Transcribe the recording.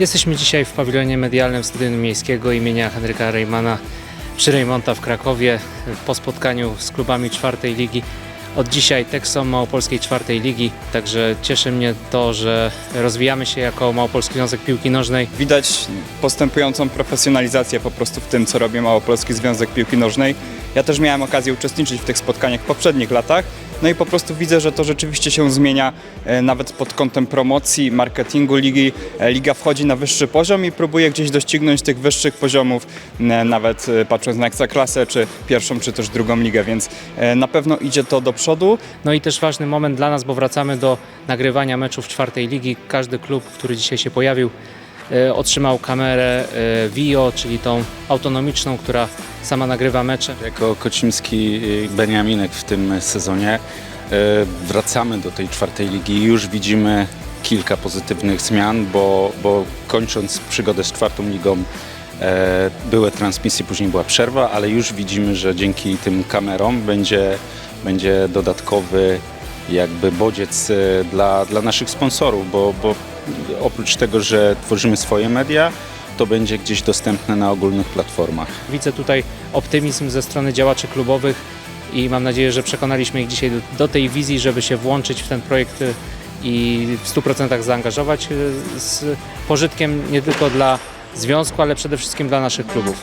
Jesteśmy dzisiaj w pawilonie medialnym Stadionu Miejskiego imienia Henryka Reymana przy Reymonta w Krakowie po spotkaniu z klubami czwartej ligi. Od dzisiaj Texom Małopolskiej czwartej ligi, także cieszy mnie to, że rozwijamy się jako Małopolski Związek Piłki Nożnej. Widać postępującą profesjonalizację po prostu w tym, co robi Małopolski Związek Piłki Nożnej. Ja też miałem okazję uczestniczyć w tych spotkaniach w poprzednich latach. No i po prostu widzę, że to rzeczywiście się zmienia e, nawet pod kątem promocji, marketingu ligi. E, Liga wchodzi na wyższy poziom i próbuje gdzieś doścignąć tych wyższych poziomów, nawet e, patrząc na Ekstraklasę, czy pierwszą, czy też drugą ligę, więc na pewno idzie to do przodu. No i też ważny moment dla nas, bo wracamy do nagrywania meczów czwartej ligi. Każdy klub, który dzisiaj się pojawił, otrzymał kamerę e, VIO, czyli tą autonomiczną, która sama nagrywa mecze. Jako Kocimski Beniaminek w tym sezonie y, wracamy do tej czwartej ligi i już widzimy kilka pozytywnych zmian, bo, bo kończąc przygodę z czwartą ligą e, były transmisje, później była przerwa, ale już widzimy, że dzięki tym kamerom będzie, będzie dodatkowy jakby bodziec e, dla, dla naszych sponsorów, bo, bo oprócz tego, że tworzymy swoje media, to będzie gdzieś dostępne na ogólnych platformach. Widzę tutaj optymizm ze strony działaczy klubowych i mam nadzieję, że przekonaliśmy ich dzisiaj do, do tej wizji, żeby się włączyć w ten projekt y, i w 100% zaangażować y, z pożytkiem nie tylko dla związku, ale przede wszystkim dla naszych klubów.